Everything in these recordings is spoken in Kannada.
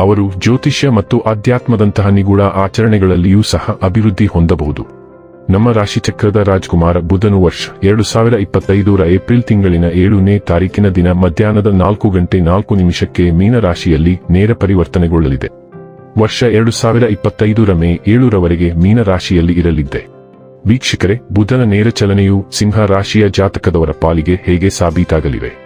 ಅವರು ಜ್ಯೋತಿಷ್ಯ ಮತ್ತು ಆಧ್ಯಾತ್ಮದಂತಹ ನಿಗೂಢ ಆಚರಣೆಗಳಲ್ಲಿಯೂ ಸಹ ಅಭಿವೃದ್ಧಿ ಹೊಂದಬಹುದು. ನಮ್ಮ ರಾಶಿಚಕ್ರದ ರಾಜ್ಕುಮಾರ ಬುಧನು ವರ್ಷ ಎರಡು ಸಾವಿರ ಇಪ್ಪತ್ತೈದರ ಏಪ್ರಿಲ್ ತಿಂಗಳಿನ ಏಳನೇ ತಾರೀಕಿನ ದಿನ ಮಧ್ಯಾಹ್ನದ ನಾಲ್ಕು ಗಂಟೆ ನಾಲ್ಕು ನಿಮಿಷಕ್ಕೆ ಮೀನರಾಶಿಯಲ್ಲಿ ನೇರ ಪರಿವರ್ತನೆಗೊಳ್ಳಲಿದೆ. ವರ್ಷ ಎರಡು ಸಾವಿರ ಇಪ್ಪತ್ತೈದರ ಮೇ ಏಳರವರೆಗೆ ಮೀನರಾಶಿಯಲ್ಲಿ ಇರಲಿದ್ದೆ. ವೀಕ್ಷಕರೇ, ಬುಧನ ನೇರ ಚಲನೆಯು ಸಿಂಹ ರಾಶಿಯ ಜಾತಕದವರ ಪಾಲಿಗೆ ಹೇಗೆ ಸಾಬೀತಾಗಲಿವೆ?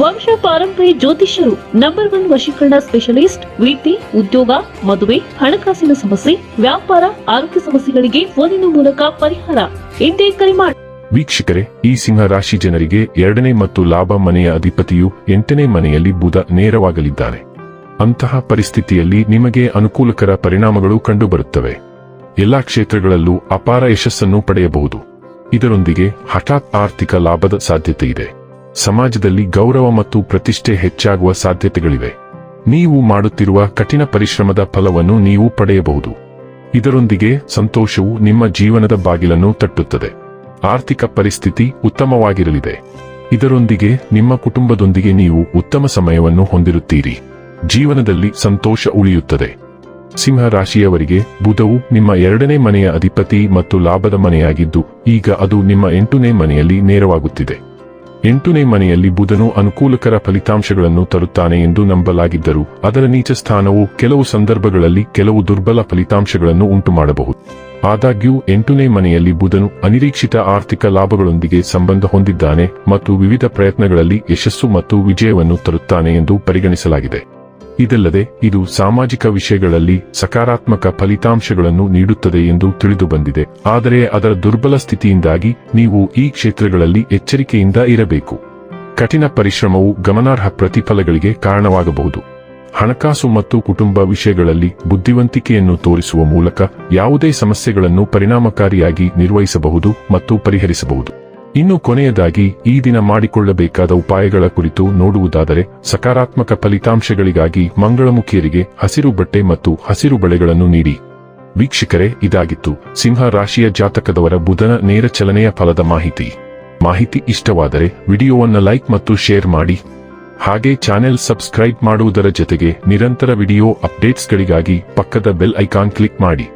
ವಂಶ ಪಾರಂಪರಿ ಜ್ಯೋತಿಷ್ಯರು ನಂಬರ್ ಒನ್ ವಶೀಕರಣ ಸ್ಪೆಷಲಿಸ್ಟ್ ವೃತ್ತಿ ಉದ್ಯೋಗ, ಮದುವೆ, ಹಣಕಾಸಿನ ಸಮಸ್ಯೆ, ವ್ಯಾಪಾರ, ಆರೋಗ್ಯ ಸಮಸ್ಯೆಗಳಿಗೆ ಫೋನಿನ ಮೂಲಕ ಪರಿಹಾರ. ಎಂದೇ ಕರೆ ಮಾಡಿ ವೀಕ್ಷಕರೇ, ಈ ಸಿಂಹ ರಾಶಿ ಜನರಿಗೆ ಎರಡನೇ ಮತ್ತು ಲಾಭ ಮನೆಯ ಅಧಿಪತಿಯು ಎಂಟನೇ ಮನೆಯಲ್ಲಿ ಬುಧ ನೇರವಾಗಲಿದ್ದಾರೆ. ಅಂತಹ ಪರಿಸ್ಥಿತಿಯಲ್ಲಿ ನಿಮಗೆ ಅನುಕೂಲಕರ ಪರಿಣಾಮಗಳು ಕಂಡುಬರುತ್ತವೆ. ಎಲ್ಲಾ ಕ್ಷೇತ್ರಗಳಲ್ಲೂ ಅಪಾರ ಯಶಸ್ಸನ್ನು ಪಡೆಯಬಹುದು. ಇದರೊಂದಿಗೆ ಹಠಾತ್ ಆರ್ಥಿಕ ಲಾಭದ ಸಾಧ್ಯತೆ ಇದೆ. ಸಮಾಜದಲ್ಲಿ ಗೌರವ ಮತ್ತು ಪ್ರತಿಷ್ಠೆ ಹೆಚ್ಚಾಗುವ ಸಾಧ್ಯತೆಗಳಿವೆ. ನೀವು ಮಾಡುತ್ತಿರುವ ಕಠಿಣ ಪರಿಶ್ರಮದ ಫಲವನ್ನು ನೀವು ಪಡೆಯಬಹುದು. ಇದರೊಂದಿಗೆ ಸಂತೋಷವು ನಿಮ್ಮ ಜೀವನದ ಬಾಗಿಲನ್ನು ತಟ್ಟುತ್ತದೆ. ಆರ್ಥಿಕ ಪರಿಸ್ಥಿತಿ ಉತ್ತಮವಾಗಿರಲಿದೆ. ಇದರೊಂದಿಗೆ ನಿಮ್ಮ ಕುಟುಂಬದೊಂದಿಗೆ ನೀವು ಉತ್ತಮ ಸಮಯವನ್ನು ಹೊಂದಿರುತ್ತೀರಿ. ಜೀವನದಲ್ಲಿ ಸಂತೋಷ ಉಳಿಯುತ್ತದೆ. ಸಿಂಹ ರಾಶಿಯವರಿಗೆ ಬುಧವು ನಿಮ್ಮ ಎರಡನೇ ಮನೆಯ ಅಧಿಪತಿ ಮತ್ತು ಲಾಭದ ಮನೆಯಾಗಿದ್ದು, ಈಗ ಅದು ನಿಮ್ಮ ಎಂಟನೇ ಮನೆಯಲ್ಲಿ ನೇರವಾಗುತ್ತಿದೆ. ಎಂಟನೇ ಮನೆಯಲ್ಲಿ ಬುಧನು ಅನುಕೂಲಕರ ಫಲಿತಾಂಶಗಳನ್ನು ತರುತ್ತಾನೆ ಎಂದು ನಂಬಲಾಗಿದ್ದರು ಅದರ ನೀಚ ಸ್ಥಾನವು ಕೆಲವು ಸಂದರ್ಭಗಳಲ್ಲಿ ಕೆಲವು ದುರ್ಬಲ ಫಲಿತಾಂಶಗಳನ್ನು ಉಂಟುಮಾಡಬಹುದು. ಆದಾಗ್ಯೂ, ಎಂಟನೇ ಮನೆಯಲ್ಲಿ ಬುಧನು ಅನಿರೀಕ್ಷಿತ ಆರ್ಥಿಕ ಲಾಭಗಳೊಂದಿಗೆ ಸಂಬಂಧ ಹೊಂದಿದ್ದಾನೆ ಮತ್ತು ವಿವಿಧ ಪ್ರಯತ್ನಗಳಲ್ಲಿ ಯಶಸ್ಸು ಮತ್ತು ವಿಜಯವನ್ನು ತರುತ್ತಾನೆ ಎಂದು ಪರಿಗಣಿಸಲಾಗಿದೆ. ಇದಲ್ಲದೆ ಇದು ಸಾಮಾಜಿಕ ವಿಷಯಗಳಲ್ಲಿ ಸಕಾರಾತ್ಮಕ ಫಲಿತಾಂಶಗಳನ್ನು ನೀಡುತ್ತದೆ ಎಂದು ತಿಳಿದುಬಂದಿದೆ. ಆದರೆ ಅದರ ದುರ್ಬಲ ಸ್ಥಿತಿಯಿಂದಾಗಿ ನೀವು ಈ ಕ್ಷೇತ್ರಗಳಲ್ಲಿ ಎಚ್ಚರಿಕೆಯಿಂದ ಇರಬೇಕು. ಕಠಿಣ ಪರಿಶ್ರಮವು ಗಮನಾರ್ಹ ಪ್ರತಿಫಲಗಳಿಗೆ ಕಾರಣವಾಗಬಹುದು. ಹಣಕಾಸು ಮತ್ತು ಕುಟುಂಬ ವಿಷಯಗಳಲ್ಲಿ ಬುದ್ಧಿವಂತಿಕೆಯನ್ನು ತೋರಿಸುವ ಮೂಲಕ ಯಾವುದೇ ಸಮಸ್ಯೆಗಳನ್ನು ಪರಿಣಾಮಕಾರಿಯಾಗಿ ನಿರ್ವಹಿಸಬಹುದು ಮತ್ತು ಪರಿಹರಿಸಬಹುದು. ಇನ್ನು ಕೊನೆಯದಾಗಿ ಈ ದಿನ ಮಾಡಿಕೊಳ್ಳಬೇಕಾದ ಉಪಾಯಗಳ ಕುರಿತು ನೋಡುವುದಾದರೆ, ಸಕಾರಾತ್ಮಕ ಫಲಿತಾಂಶಗಳಿಗಾಗಿ ಮಂಗಳಮುಖಿಯರಿಗೆ ಹಸಿರು ಬಟ್ಟೆ ಮತ್ತು ಹಸಿರು ಬಳೆಗಳನ್ನು ನೀಡಿ. ವೀಕ್ಷಕರೇ, ಇದಾಗಿತ್ತು. ಸಿಂಹ ರಾಶಿಯ ಜಾತಕದವರ ಬುಧನ ನೇರ ಚಲನೆಯ ಫಲದ ಮಾಹಿತಿ. ಮಾಹಿತಿ ಇಷ್ಟವಾದರೆ ವಿಡಿಯೋವನ್ನು ಲೈಕ್ ಮತ್ತು ಶೇರ್ ಮಾಡಿ. ಹಾಗೆ ಚಾನೆಲ್ ಸಬ್ಸ್ಕ್ರೈಬ್ ಮಾಡುವುದರ ಜೊತೆಗೆ ನಿರಂತರ ವಿಡಿಯೋ ಅಪ್ಡೇಟ್ಸ್ಗಳಿಗಾಗಿ ಪಕ್ಕದ ಬೆಲ್ ಐಕಾನ್ ಕ್ಲಿಕ್ ಮಾಡಿ.